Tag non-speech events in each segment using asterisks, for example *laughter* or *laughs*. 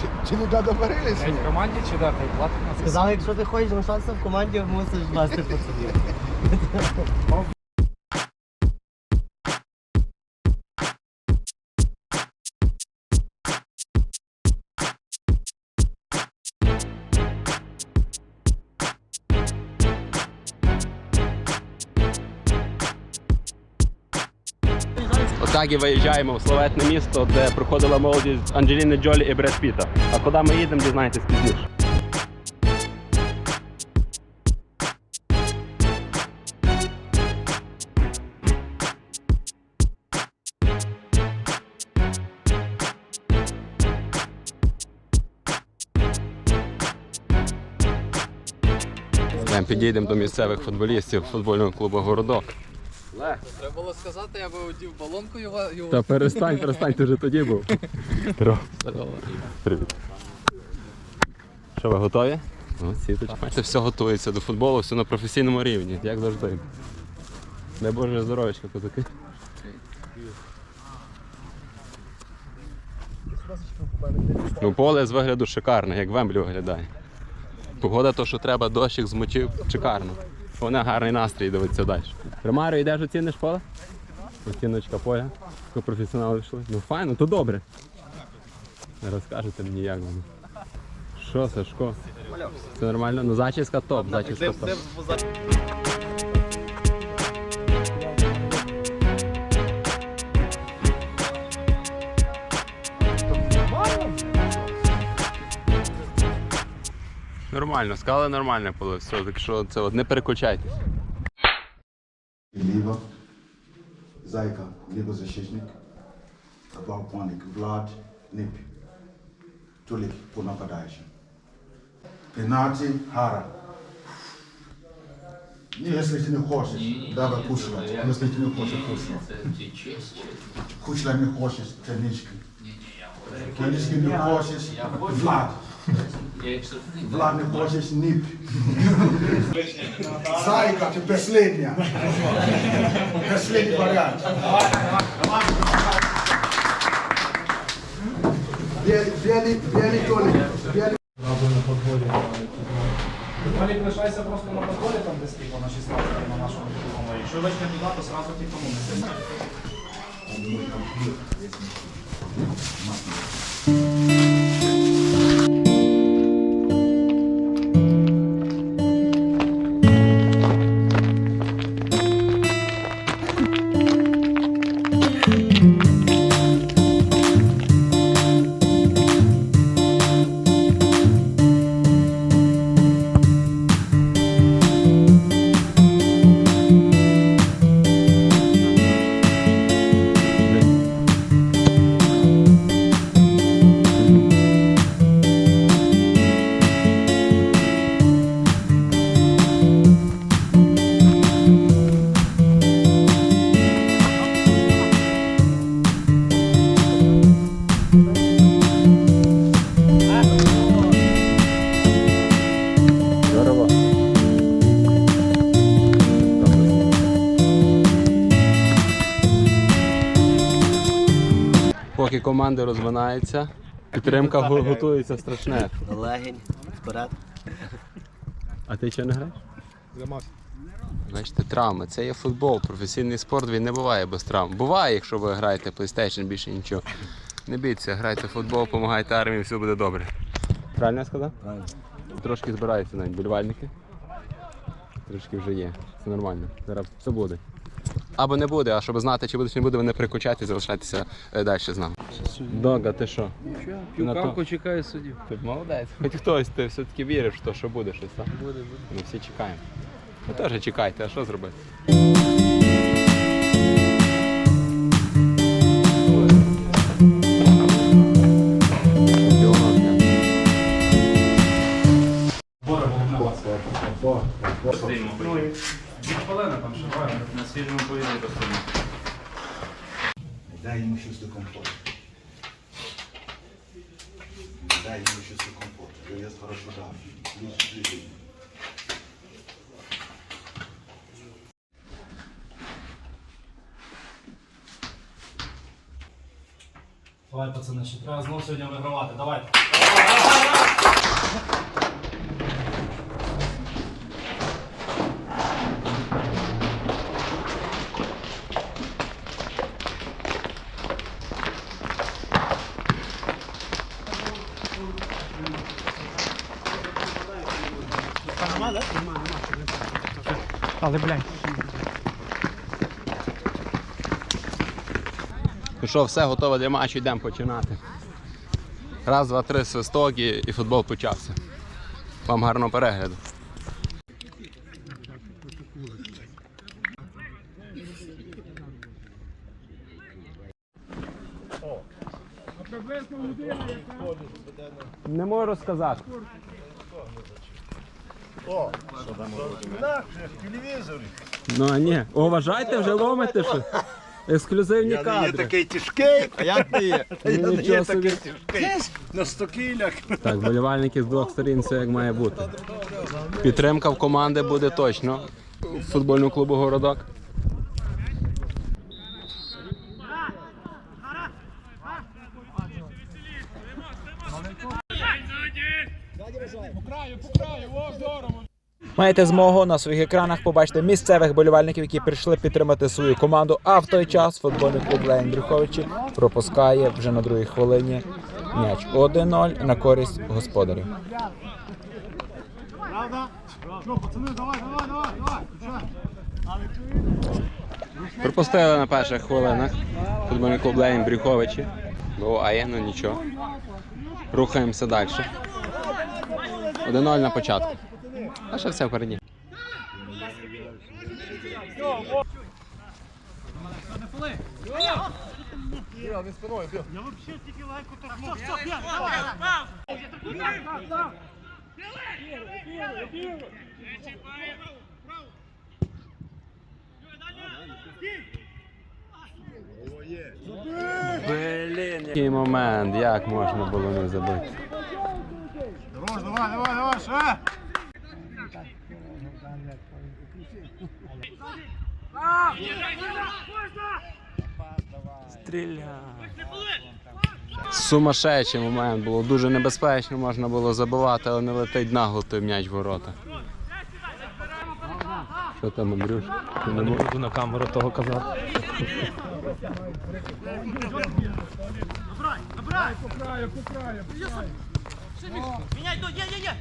Чи, чи не договорились? Навіть в команді чи да, Та платить на це. Сказали, якщо ти хочеш залишатися в команді, мусиш вести пацанів. Отак і виїжджаємо в славетне місто, де проходила молодість Анджеліни Джолі і Бред Піта. А куди ми їдемо, дізнаєтесь пізніше. Підійдемо до місцевих футболістів футбольного клубу Городок. Треба було сказати, я би одів балонку його. його. Та перестань, перестань, ти вже тоді був. Здорово. Привіт. Що ви готові? Сіточка. Це все готується до футболу, все на професійному рівні, як завжди. Дай Боже здоров'ячка, козаки. Ну, поле з вигляду шикарне, як Вемблі виглядає. Погода то, що треба, дощик змочив, шикарно. Вона гарний настрій дивиться далі. Ромаро, йдеш оціниш поле? Оціночка поля. Ви професіонали йшли. Ну файно, то добре. Не розкажете мені, як воно. Що, Сашко? Все нормально? Ну зачіска топ, зачіска топ. Нормально, скали нормальне поле, все, так що це от не переключайтесь. Ліва, Зайка, лівозащитник, Бавпаник, Влад, Нип, Тулик по нападаючим. Пенальті, Хара. Ні, якщо ти не хочеш, давай пушлять. Якщо ти не хочеш, пушлять. Пушлять не хочеш, тренічки. Тренічки не хочеш, Влад. Влад не хочеш, Нип. *laughs* Зайка, ти последня. Последний вариант. Белый, белый, белый Толик. Белый. Валік лишайся просто на подході, там десь типу на 16 на нашому другому. Якщо вийшли туди, то зразу типу ну, не сильно. Здорово. Поки команди розминаються, підтримка готується страшне. Легень, вперед. А ти чого не граєш? Бачите, травми. Це є футбол, професійний спорт, він не буває без травм. Буває, якщо ви граєте PlayStation, більше нічого. Не бійтеся, грайте в футбол, допомагайте армії, все буде добре. Правильно я сказав? Правильно. Трошки збираються навіть болівальники. Трошки вже є. Це нормально. Зараз все буде. Або не буде, а щоб знати, чи буде, чи не буде, вони не перекочайте і залишайтеся е, далі з нами. Дога, ти що? Кавку чекаю суддів. Ти молодець. Хоч хтось, ти все-таки віриш в те, що буде щось, так? Буде, буде. Ми всі чекаємо. Ви теж чекайте, а що зробити? Але, блядь. Ну що, все готово для матчу, йдемо починати. Раз, два, три, свисток і, і футбол почався. Вам гарного перегляду. Не можу сказати. Ну а ні, Уважайте, вже ломите що. Ексклюзивні кадри. такий тяжкий, а як ти є? Є нічого собі. На стокілях. Так, болівальники з двох сторін все як має бути. Підтримка в команди буде точно. Футбольного клубу Городок. Маєте змогу на своїх екранах побачити місцевих болівальників, які прийшли підтримати свою команду. А в той час футбольний клуб Брюховичі пропускає вже на другій хвилині м'яч 1-0 на користь господарів. Пропустили на перших хвилинах. Футбольний клуб Лейн Брюховичі. Буває, ну нічого. Рухаємося далі. 1-0 на початку. А ще все впереді. Блін, який момент, як можна було не забити. Давай, давай, давай, ще! Сумасшедший момент було дуже небезпечно, можна було забивати, але не летить нагло той м'яч в ворота. Що там, Андрюш? Ти не можеш? на камеру того казати. Меня иду, я, я, я.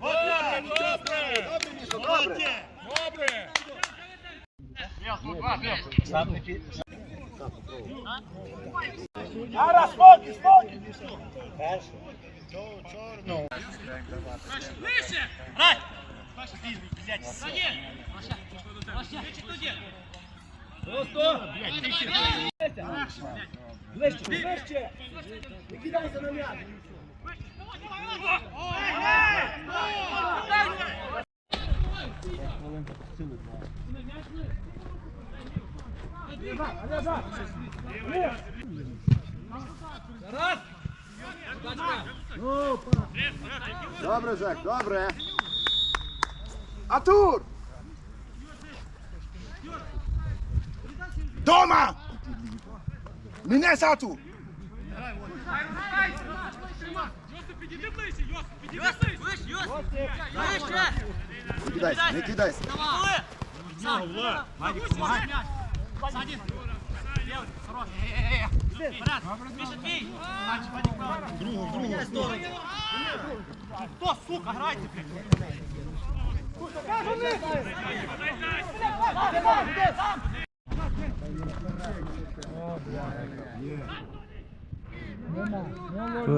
Добре! Добре! Добре! Ара, спокій, спокій! Перше. Чорно. Вище! Рай! Блядь, садін! Вище туди! Просто! Блядь, вище! Ближче, ближче! Не кидайся на м'яч! Хвилинка пустили два. Жек, добре. Атур! Дома! Мене сату! Не кидайся, не кидайся.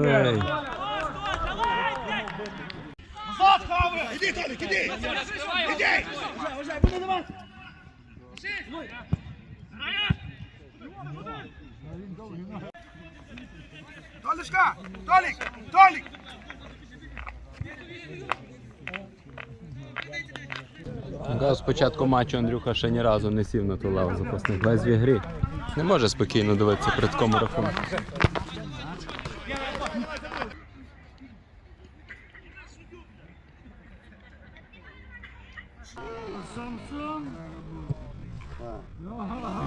Ей. Іди, Толік, іди! Іди! Толішка! Толік! Толік! Да, з початку матчу Андрюха ще ні разу не сів на ту лаву запасних. В ігрі. Не може спокійно дивитися при такому рахунку.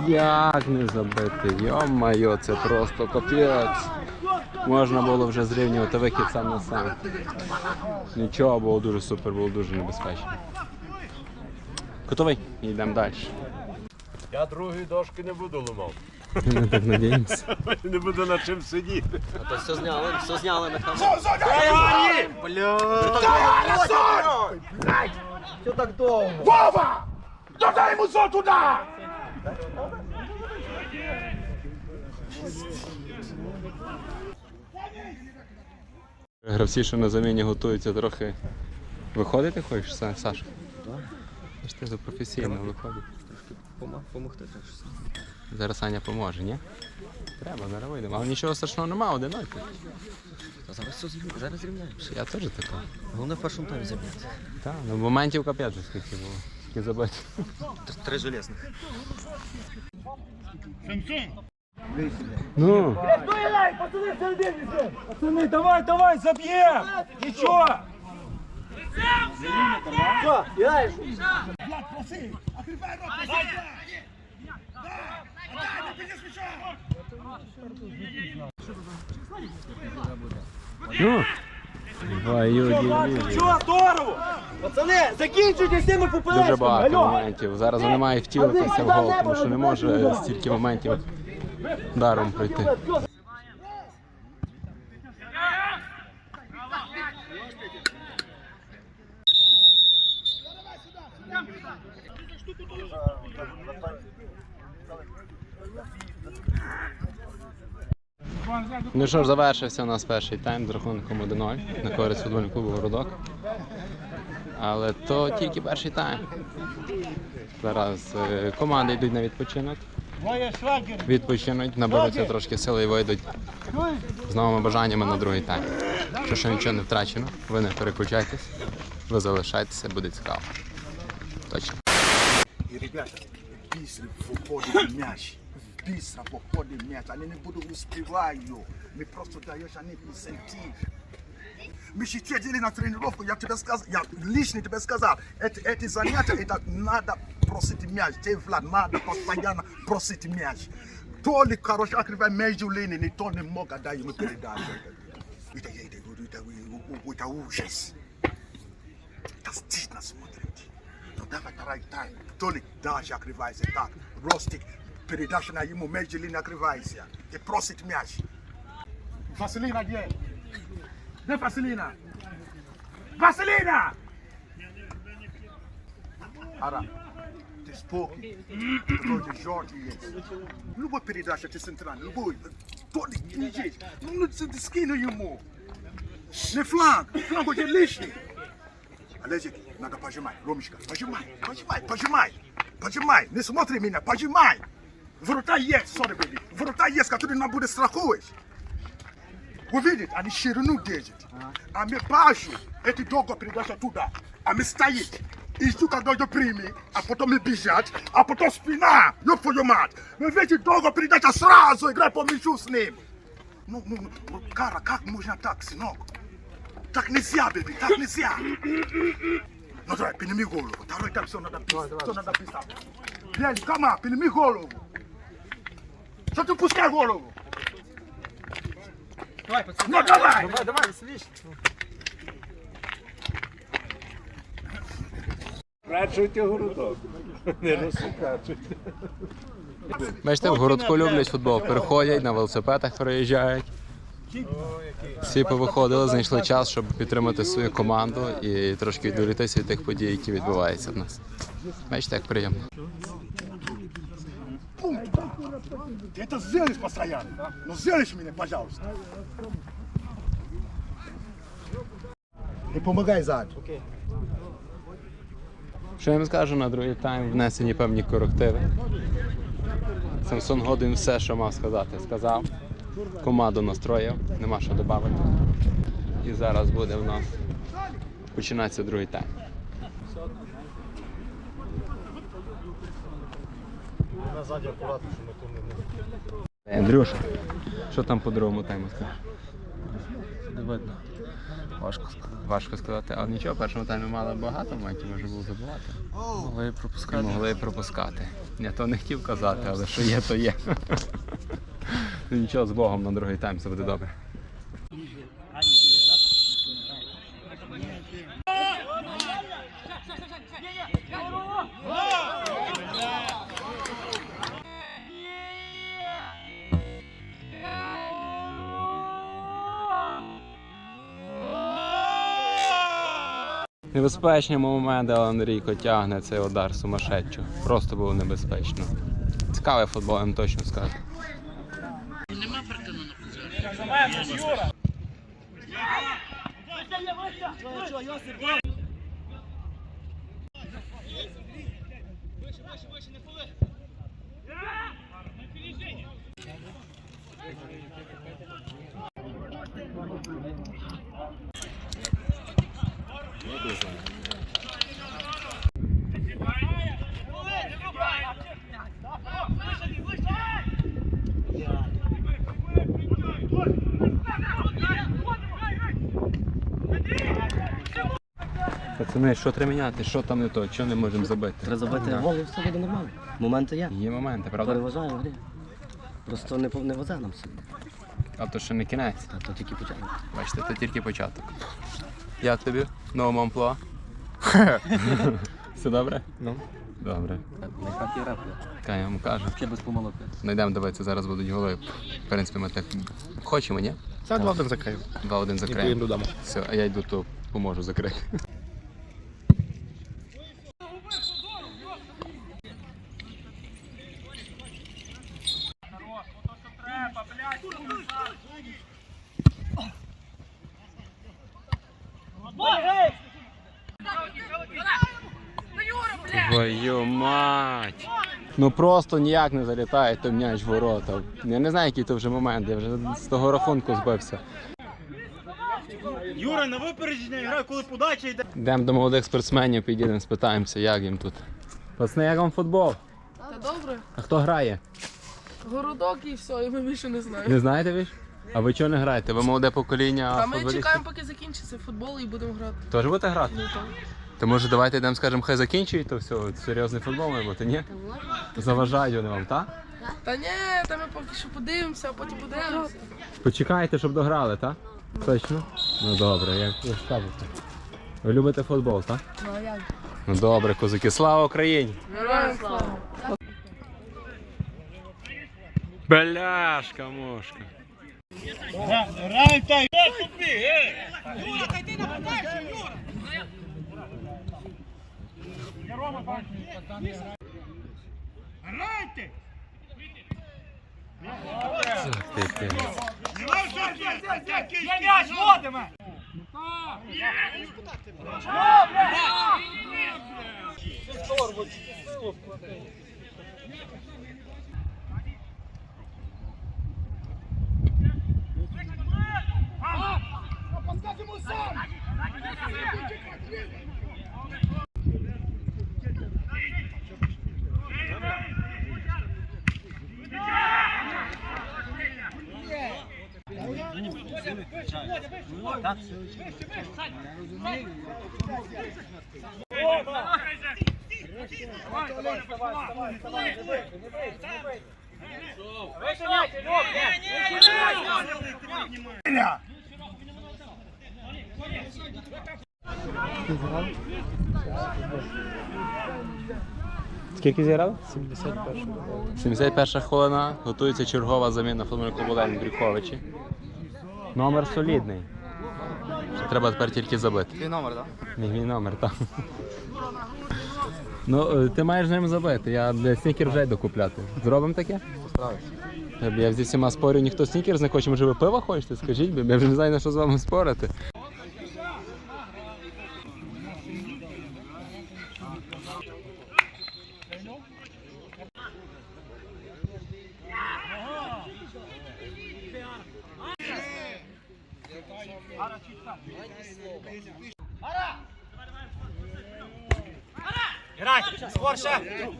Як не забити? Йо-майо, це просто капець. можна було вже зрівнювати вихід сам на сам. Нічого, було дуже супер, було дуже небезпечно. Готовий? Йдемо далі. Я другої дошки не буду ламав. Ми так надіємося. *laughs* Не буду на чим сидіти. А То все зняли, все зняли на камеру. Зо, зо, дай! Бля. Дай, Сон! Що так довго? Вова! Додай йому зо туди! Гравці, що на заміні готуються трохи. Виходити хочеш, Саша? Так. Ж ти за професійно виходить. Помогти теж. Зараз Саня поможе, ні? Треба, зараз вийдемо. Але нічого страшного нема, одиночка. Зараз все зрівняємо, зараз зрівняємося. Я теж така. Головне в першому таймі забити. Так, ну моментів капець скільки було. Тільки забити. Три железних. Ну, Пацани, давай, давай, заб'ємо! Нічого! Що? Влад, проси! Откривай рот, проси! Ну. Чого, здорово! Пацани, закінчуйте з цими поперечками! Дуже багато моментів. Зараз вони мають втілитися в гол, тому що не може стільки моментів даром пройти. Ну що ж, завершився у нас перший тайм з рахунком 1-0 на користь футбольного клубу Городок. Але то тільки перший тайм. Зараз е, команди йдуть на відпочинок. Відпочинуть, наберуться трошки сили і вийдуть з новими бажаннями на другий тайм. Що ще нічого не втрачено, ви не переключайтесь, ви залишайтеся, буде цікаво. Точно. І, ребята, быстро виходить м'яч. Быстро виходить м'яч. Вони не буду успіваю. Ми просто даєш вони інсентив. Мы ще ходили на тренировку, я тебе сказал, я лично тебе сказал, это, эти занятия, это надо просить мяч, ты, Влад, надо постоянно просить мяч. Толик, короче, открывай между линиями, никто не мог отдать ему передачу. Это, это, это, это, это ужас. Это стыдно смотреть. Ну давай, давай, дай. Толик, дальше открывайся, так. Ростик, передача на ему, между линиями открывайся. И просит мяч. Василина где? Где Василина? Василина! Ара, ты спокойный. Какой ты жёлтый есть. Любой передача ты центральный, любой. Толик, не есть. Ну, ну, ты скину ему. Не фланг, фланг очень лишний. Олежик, надо пожимать. Ромочка, пожимай, пожимай, пожимай. Пожимай, не смотри меня, пожимай. Ворота есть, sorry, baby. Ворота есть, которые нам будет страхуешь. Вы видите, они ширину держат. А мы бачу, эти долго передача туда. А мы стоит. И жду, когда ее прими, а потом мы бежать, а потом спина. Ёб твою мать. Мы видите, долго передача сразу играй по мячу с ним. Ну, ну, ну, Кара, как можно так, сынок? Так нельзя, беби, так нельзя. Ну давай, подними голову. Давай, там все надо писать. Все надо писать. Бели, кама, подними голову. Что ты пускай голову? Давай, пацани. Ну давай! Давай, давай, веселіше. Прачуйте городок. Не розсикачуйте. Бачите, в городку люблять футбол. Переходять, на велосипедах переїжджають. Всі повиходили, знайшли час, щоб підтримати свою команду і трошки відволітися від тих подій, які відбуваються в нас. Бачите, як приємно. Ты это сделаешь постоянно. Ну сделаешь мне, пожалуйста. Не помогай сзади. Що я вам скажу на другий тайм внесені певні корективи. Самсон Годин все, що мав сказати, сказав. Команду настроїв, нема що додати. І зараз буде в нас починається другий тайм. Андрюша, що там по другому тайму скажеш? Не видно. Важко сказати. Важко сказати, але нічого, в першому таймі мали багато моментів, може було забувати. Могли пропускати. Могли пропускати. Я то не хотів казати, але що є, то є. *laughs* Ну, Нічого з Богом на другий тайм все буде добре. Небезпечні моменти, але Андрійко тягне цей удар сумасшедшо. Просто було небезпечно. Цікавий футбол, я вам точно скажу. Пацани, що треба міняти? Що там не то? Що не можемо забити? Треба забити гол і все буде нормально. Моменти є. Є моменти, правда? Переважаємо грі. Просто не, пов- не везе нам сьогодні. А то ще не кінець. А то тільки початок. Бачите, це тільки початок. Як тобі? Новому амплуа? Все добре? Ну. Добре. Найхаті репли. Кай я вам кажу. Ще без помилок. Найдемо дивитися, зараз будуть голи. В принципі, ми так хочемо, ні? Це два один закриємо. 2-1 закриємо. додому. Все, а я йду, то поможу закрити. Твою мать! Ну просто ніяк не залітає той м'яч в ворота. Я не знаю, який то вже момент, я вже з того рахунку збився. Юра, на випередження грає, коли подача йде. Йдемо до молодих спортсменів, підійдемо, спитаємося, як їм тут. Пацани, як вам футбол? Та добре, А хто грає? городок і все, і ми більше не знаємо. Не знаєте ви? ж? А ви чого не граєте? Ви молоде покоління А ми футболістів? чекаємо, поки закінчиться футбол і будемо грати. Теж будете грати? Ну так. То може давайте йдемо, скажемо, хай закінчують, то все, серйозний футбол має бути, ні? Заважають вони вам, так? Та ні, та ми поки що подивимося, а потім будемо. Почекайте, щоб дограли, так? Точно? Ну добре, як ви скажете. Ви любите футбол, так? Ну а як? Ну добре, козаки, слава Україні! Героям слава! Беляшка, мошка. Ти, ти. Є м'яч, водиме! Ти зрав? Скільки зіграли? 71. 71 хвилина. Готується чергова заміна футбольного клубу Лень Брюховичі. Номер солідний. Ще треба тепер тільки забити. Твій номер, так? Мій, мій номер, так. Ну, е, ти маєш з ним забити. Я для снікер вже йду купляти. Зробимо таке? Та Я зі всіма спорю, ніхто снікерс не хоче. Може ви пиво хочете? Скажіть, бо я вже не знаю, на що з вами спорити. Скорше!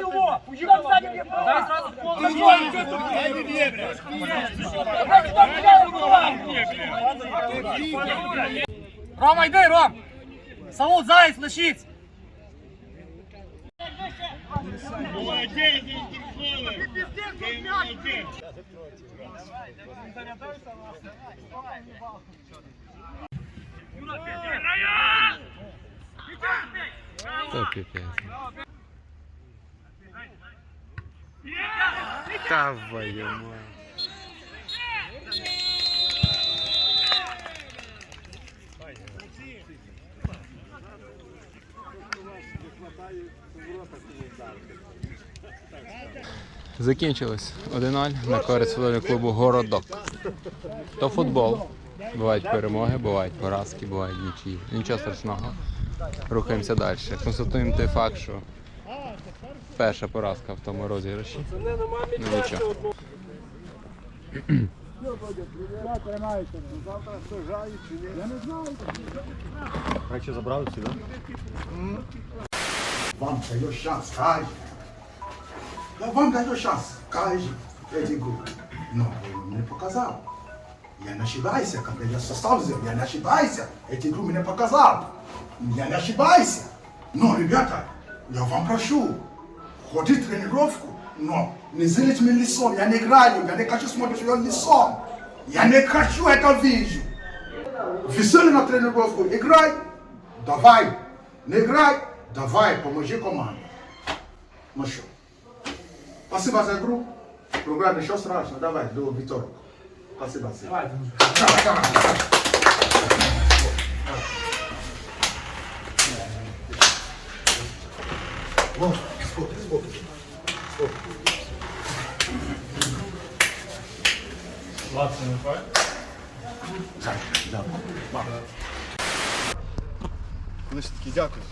Юра! Рома, йди, Ром! Саул, заяць, лишіть! То піпець. Та твою мать. Закінчилось 1-0 на користь футбольного клубу Городок. То футбол. Бувають перемоги, бувають поразки, бувають нічиї. Нічого страшного. Рухаємося далі. Констатуємо той факт, що перша поразка в тому розіграші. Ну нічого. Вам даю шанс, каже. Я вам даю шанс, каже. Я диgo, но вы мне показал. Я не ошибайся, когда я состав взял, я не ошибайся. Эти игру мне показал. Я не ошибайся. Но, ребята, я вам прошу, в тренировку, но не лицом, я не играю, я не хочу смотреть ее лицом. Я не хочу это видеть. Весели на тренировку, играй, давай. Не играй, давай, поможи команде. Ну что, спасибо за игру. Программа ничего страшного, давай, до вторник. Спасибо. Давай, давай. Вот, сколько, сколько. Лише таки дякую.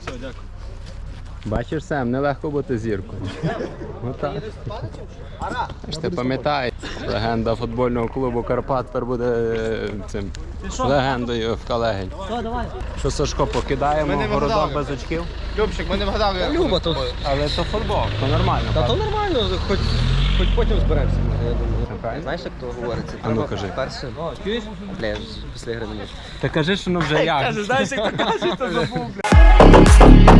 Все, дякую. Бачиш, Сем, нелегко бути зіркою. Отак. Ж ти пам'ятаєш, легенда футбольного клубу Карпат тепер буде е, цим легендою в Калегень. Що, Сашко, покидаємо городок без очків? Любчик, ми не вгадали. Люба тут. Але то футбол, то нормально. Та то нормально, хоч, хоч потім зберемося, я думаю. правильно? Знаєш, як то говориться? А ну, кажи. Перше. Бля, я ж після гри не можу. Та кажи, що ну вже як. знаєш, як то кажуть, то забув, бля.